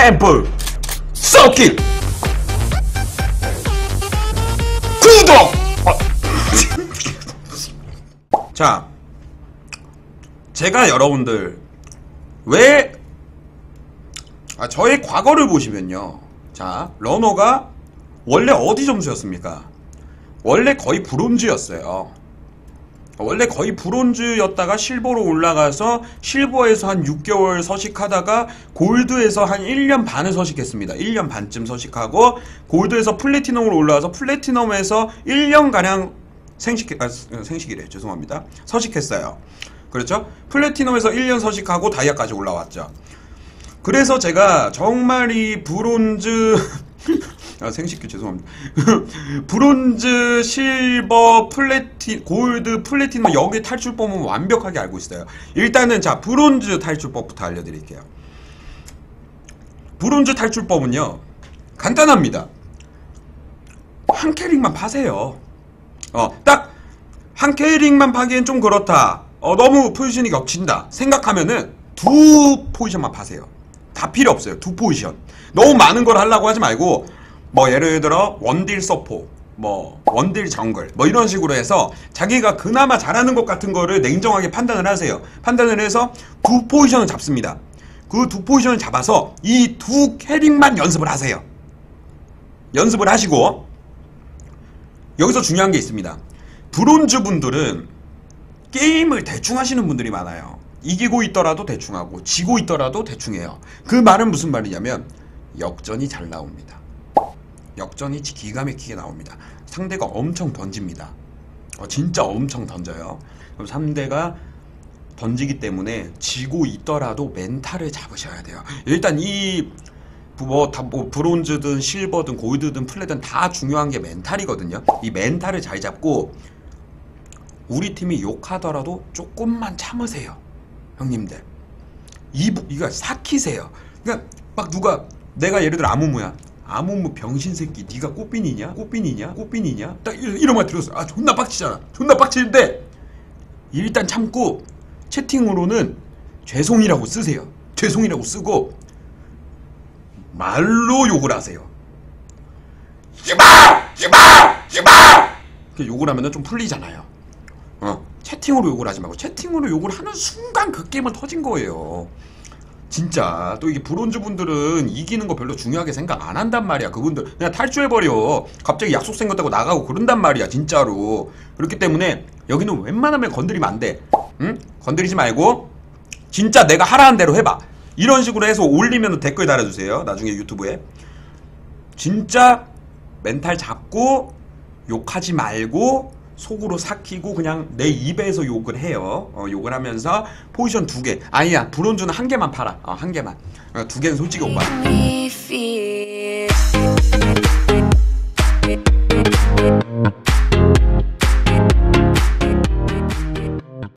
캠프. 썩기 구독. 어. 자 제가 여러분들 왜 아, 저의 과거를 보시면요. 자 러너가 원래 어디 점수였습니까? 원래 거의 브론즈였어요 원래 거의 브론즈였다가 실버로 올라가서 실버에서 한 6개월 서식하다가 골드에서 한 1년 반을 서식했습니다. 1년 반쯤 서식하고 골드에서 플래티넘으로 올라가서 플래티넘에서 1년가량 생식, 아, 생식이래. 죄송합니다. 서식했어요. 그렇죠? 플래티넘에서 1년 서식하고 다이아까지 올라왔죠. 그래서 제가 정말 이 브론즈 아, 생식규 죄송합니다. 브론즈, 실버, 플래티, 골드, 플래티넘 여기 탈출법은 완벽하게 알고 있어요. 일단은 자 브론즈 탈출법부터 알려드릴게요. 브론즈 탈출법은요 간단합니다. 한 캐릭만 파세요. 어, 딱 한 캐릭만 파기엔 좀 그렇다. 어, 너무 포지션이 겹친다. 생각하면은 두 포지션만 파세요. 다 필요 없어요. 두 포지션. 너무 많은 걸 하려고 하지 말고 뭐 예를 들어 원딜 서포 뭐 원딜 정글 뭐 이런 식으로 해서 자기가 그나마 잘하는 것 같은 거를 냉정하게 판단을 하세요. 판단을 해서 두 포지션을 잡습니다. 그 두 포지션을 잡아서 이 두 캐릭만 연습을 하세요. 연습을 하시고 여기서 중요한 게 있습니다. 브론즈 분들은 게임을 대충 하시는 분들이 많아요. 이기고 있더라도 대충 하고 지고 있더라도 대충 해요. 그 말은 무슨 말이냐면 역전이 잘 나옵니다. 역전이 기가 막히게 나옵니다. 상대가 엄청 던집니다. 어, 진짜 엄청 던져요. 그럼 상대가 던지기 때문에 지고 있더라도 멘탈을 잡으셔야 돼요. 일단 이 뭐, 다, 뭐, 브론즈든 실버든 골드든 플레든 다 중요한 게 멘탈이거든요. 이 멘탈을 잘 잡고, 우리 팀이 욕하더라도 조금만 참으세요. 형님들. 이, 이거 삭히세요. 그러니까, 막 누가, 내가 예를 들어 아무무야. 아무무 병신 새끼, 네가 꽃빈이냐? 꽃빈이냐? 꽃빈이냐? 딱 이런, 말 들었어. 아, 존나 빡치잖아. 존나 빡치는데, 일단 참고, 채팅으로는 죄송이라고 쓰세요. 죄송이라고 쓰고, 말로 욕을 하세요. 이봐! 이봐! 이봐! 이렇게 욕을 하면 좀 풀리잖아요. 어, 채팅으로 욕을 하지 말고 채팅으로 욕을 하는 순간 그 게임은 터진 거예요. 진짜 또 이게 브론즈 분들은 이기는 거 별로 중요하게 생각 안 한단 말이야. 그분들 그냥 탈주해버려. 갑자기 약속 생겼다고 나가고 그런단 말이야. 진짜로. 그렇기 때문에 여기는 웬만하면 건드리면 안 돼. 응? 건드리지 말고 진짜 내가 하라는 대로 해봐. 이런 식으로 해서 올리면 댓글 달아주세요. 나중에 유튜브에. 진짜 멘탈 잡고 욕하지 말고 속으로 삭히고 그냥 내 입에서 욕을 해요. 어, 욕을 하면서 포지션 두 개. 아니야 브론즈는 한 개만 팔아. 어, 한 개만. 어, 두 개는 솔직히 feel